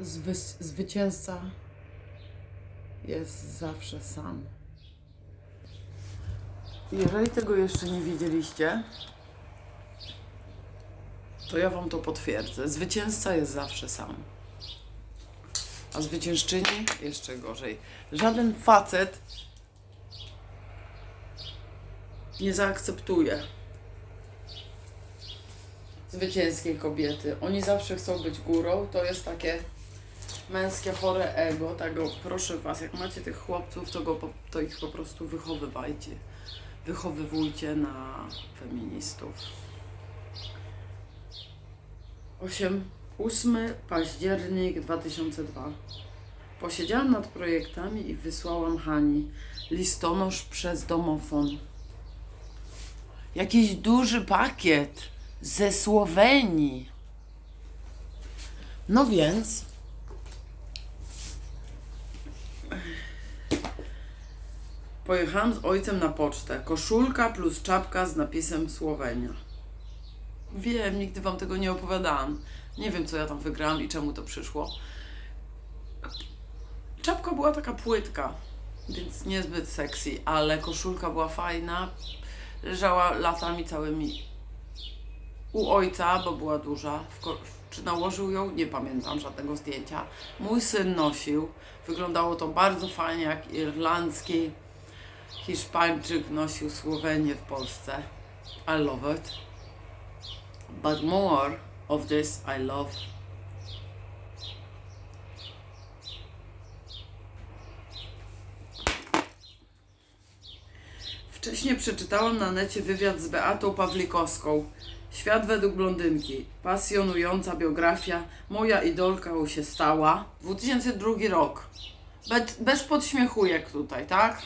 Zwy, zwycięzca jest zawsze sam. Jeżeli tego jeszcze nie widzieliście, to ja Wam to potwierdzę. Zwycięzca jest zawsze sam. A zwyciężczyni jeszcze gorzej. Żaden facet nie zaakceptuje zwycięskiej kobiety. Oni zawsze chcą być górą. To jest takie męskie chore ego. Tego proszę was, jak macie tych chłopców, to, go, to ich po prostu wychowywajcie. Wychowywujcie na feministów. 8, 8 październik 2002. Posiedziałam nad projektami i wysłałam Hani listonosz przez domofon. Jakiś duży pakiet ze Słowenii. No więc. Pojechałam z ojcem na pocztę. Koszulka plus czapka z napisem Słowenia. Wiem, nigdy wam tego nie opowiadałam. Nie wiem, co ja tam wygrałam i czemu to przyszło. Czapka była taka płytka, więc niezbyt sexy, ale koszulka była fajna. Leżała latami całymi u ojca, bo była duża. Czy nałożył ją? Nie pamiętam żadnego zdjęcia. Mój syn nosił. Wyglądało to bardzo fajnie, jak irlandzki Hiszpańczyk nosił Słowenię w Polsce. I love it. But more of this I love. Wcześniej przeczytałam na necie wywiad z Beatą Pawlikowską. Świat według blondynki. Pasjonująca biografia. Moja idolka się stała. 2002 rok. Bez, bez podśmiechujek tutaj, tak?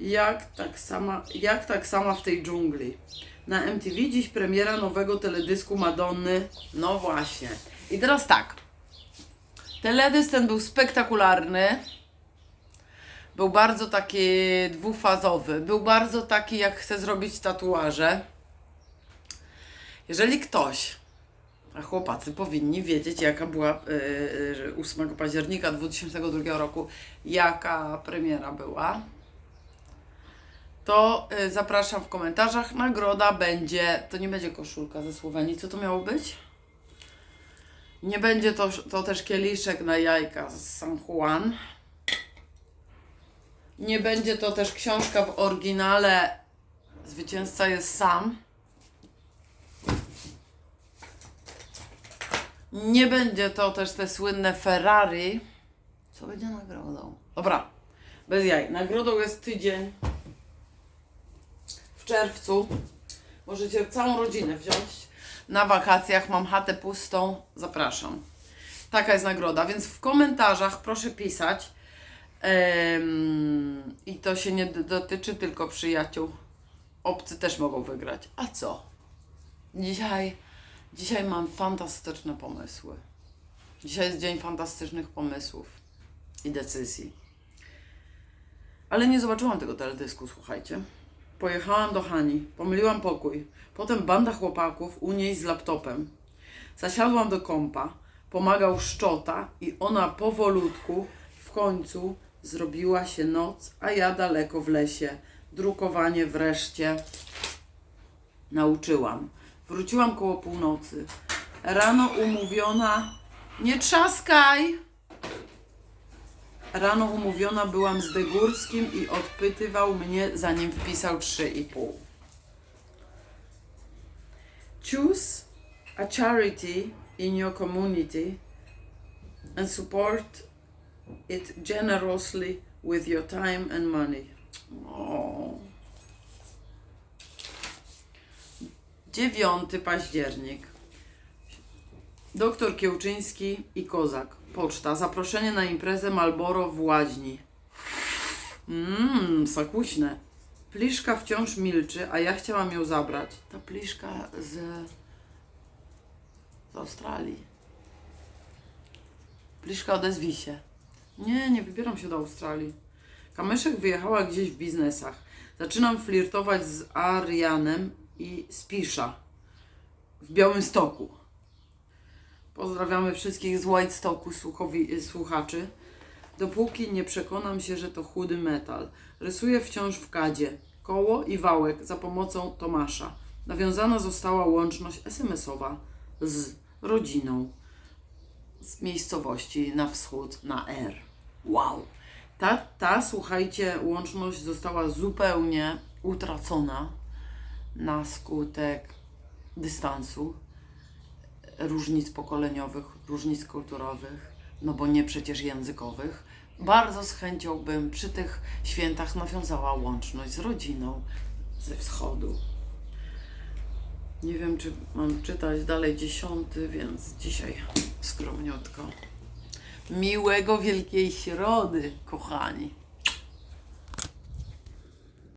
Jak tak, sama, jak tak sama w tej dżungli. Na MTV dziś premiera nowego teledysku Madonny. No właśnie. I teraz tak. Teledysk ten był spektakularny. Był bardzo taki dwufazowy. Był bardzo taki, jak chce zrobić tatuaże. Jeżeli ktoś, a chłopacy powinni wiedzieć, jaka była yy, 8 października 2002 roku, jaka premiera była, to y, zapraszam w komentarzach. Nagroda będzie, to nie będzie koszulka ze Słowenii. Co to miało być? Nie będzie to, to też kieliszek na jajka z San Juan. Nie będzie to też książka w oryginale. Zwycięzca jest sam. Nie będzie to też te słynne Ferrari. Co będzie nagrodą? Dobra, bez jaj. Nagrodą jest tydzień w czerwcu. Możecie całą rodzinę wziąć na wakacjach. Mam chatę pustą. Zapraszam. Taka jest nagroda, więc w komentarzach proszę pisać. I to się nie dotyczy tylko przyjaciół. Obcy też mogą wygrać. A co? Dzisiaj, dzisiaj mam fantastyczne pomysły. Dzisiaj jest dzień fantastycznych pomysłów i decyzji. Ale nie zobaczyłam tego teledysku, słuchajcie. Pojechałam do Hani, pomyliłam pokój. Potem banda chłopaków u niej z laptopem. Zasiadłam do kompa, pomagał szczota i ona powolutku w końcu zrobiła się noc, a ja daleko w lesie. Drukowanie wreszcie nauczyłam. Wróciłam koło północy. Rano umówiona. Nie trzaskaj! Rano umówiona byłam z Degórskim i odpytywał mnie, zanim wpisał 3,5. Choose a charity in your community and support it generously with your time and money. O. 9 październik. Doktor Kiełczyński i Kozak. Poczta. Zaproszenie na imprezę Malboro w Łaźni. Mmm, sakuśne. Pliszka wciąż milczy, a ja chciałam ją zabrać. Ta pliszka z, z Australii. Pliszka, odezwij się. Nie, nie wybieram się do Australii. Kamyszek wyjechała gdzieś w biznesach. Zaczynam flirtować z Arianem i Spisza w Białym Stoku. Pozdrawiamy wszystkich z White Stocku słuchowi, słuchaczy. Dopóki nie przekonam się, że to chudy metal. Rysuję wciąż w kadzie. Koło i wałek za pomocą Tomasza. Nawiązana została łączność SMS-owa z rodziną z miejscowości na wschód na R. Wow! Ta, ta, słuchajcie, łączność została zupełnie utracona na skutek dystansu, różnic pokoleniowych, różnic kulturowych, no bo nie przecież językowych. Bardzo z chęcią bym przy tych świętach nawiązała łączność z rodziną ze wschodu. Nie wiem, czy mam czytać dalej dziesiąty, więc dzisiaj skromniutko. Miłego Wielkiej Środy, kochani.